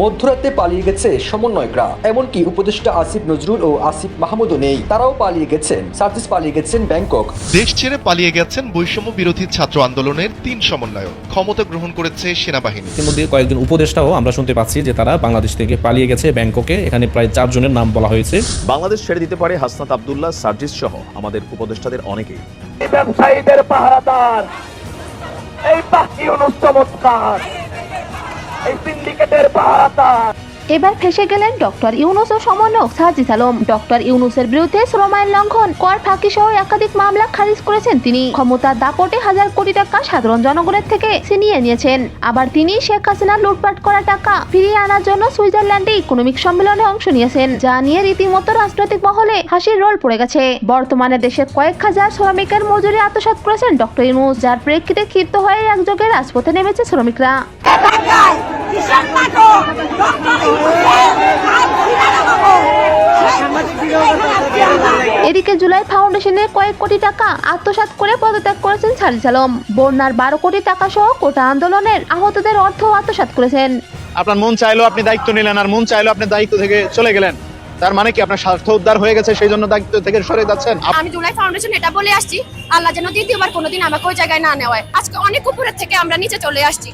মধ্যরাতে পালিয়ে গেছে সমন্বয়করা এমনকি উপদেষ্টা আসিফ নজরুল ও আসিফ মাহমুদও নেই। তারাও পালিয়ে গেছেন। সার্জিস পালিয়ে গেছেন ব্যাংকক। দেশ ছেড়ে পালিয়ে গেছেন বৈষম্য বিরোধী ছাত্র আন্দোলনের তিন সমন্বয়ক। ক্ষমতা গ্রহণ করেছে সেনাবাহিনী। ইতিমধ্যে কয়েকজন উপদেষ্টাও আমরা শুনতে পাচ্ছি যে তারা বাংলাদেশ থেকে পালিয়ে গেছে ব্যাংককে। এখানে প্রায় চারজনের নাম বলা হয়েছে। বাংলাদেশ ছেড়ে দিতে পারে হাসনাত আবদুল্লাহ সার্জিস সহ আমাদের উপদেষ্টাদের অনেকেই। ব্যবসায়ীদের পাহারাদার এই পাখি চমৎকার এই সিন্ডিকেটের পাহারাদার এবার ফেসে গেলেন ডক্টর ইউনুস ও সমন্বয়ক সাজিদ আলম। ডক্টর ইউনুসের বিরুদ্ধে শ্রম আইন লঙ্ঘন কর ফাঁকি সহ একাধিক মামলা খারিজ করেছেন তিনি। ক্ষমতার দাপটে হাজার কোটি টাকা সাধারণ জনগণের থেকে ছিনিয়ে নিয়েছেন। আবার তিনি শেখ হাসিনা লুটপাট করা টাকা ফিরিয়ে আনার জন্য সুইজারল্যান্ডে ইকোনমিক সম্মেলনে অংশ নিয়েছেন যা নিয়ে রীতিমতো রাজনৈতিক মহলে হাসির রোল পড়ে গেছে। বর্তমানে দেশের কয়েক হাজার শ্রমিকের মজুরি আত্মসাৎ করেছেন ডক্টর ইউনুস যার প্রেক্ষিতে ক্ষিপ্ত হয়ে একযোগে রাজপথে নেমেছে শ্রমিকরা। এদিকে জুলাই ফাউন্ডেশনের কয়েক কোটি টাকা আত্মসাৎ করে পদত্যাগ করেছেন সারিস আলম বন্যার বারো কোটি টাকা সহ কোটা আন্দোলনের আহতদের অর্থ আত্মসাৎ করেছেন। আপনার মন চাইলো আপনি দায়িত্ব নিলেন আর মন চাইলো আপনি দায়িত্ব থেকে চলে গেলেন। তার মানে কি আপনার স্বার্থ উদ্ধার হয়ে গেছে সেই জন্য দায়িত্ব থেকে সরে যাচ্ছেন? আমি জুলাই ফাউন্ডেশন এটা বলে আসছি আল্লাহ যেন দ্বিতীয়বার কোনোদিন আমাকে ওই জায়গায় না নেওয়ায়। আজকে অনেক উপরের থেকে আমরা নিচে চলে আসছি।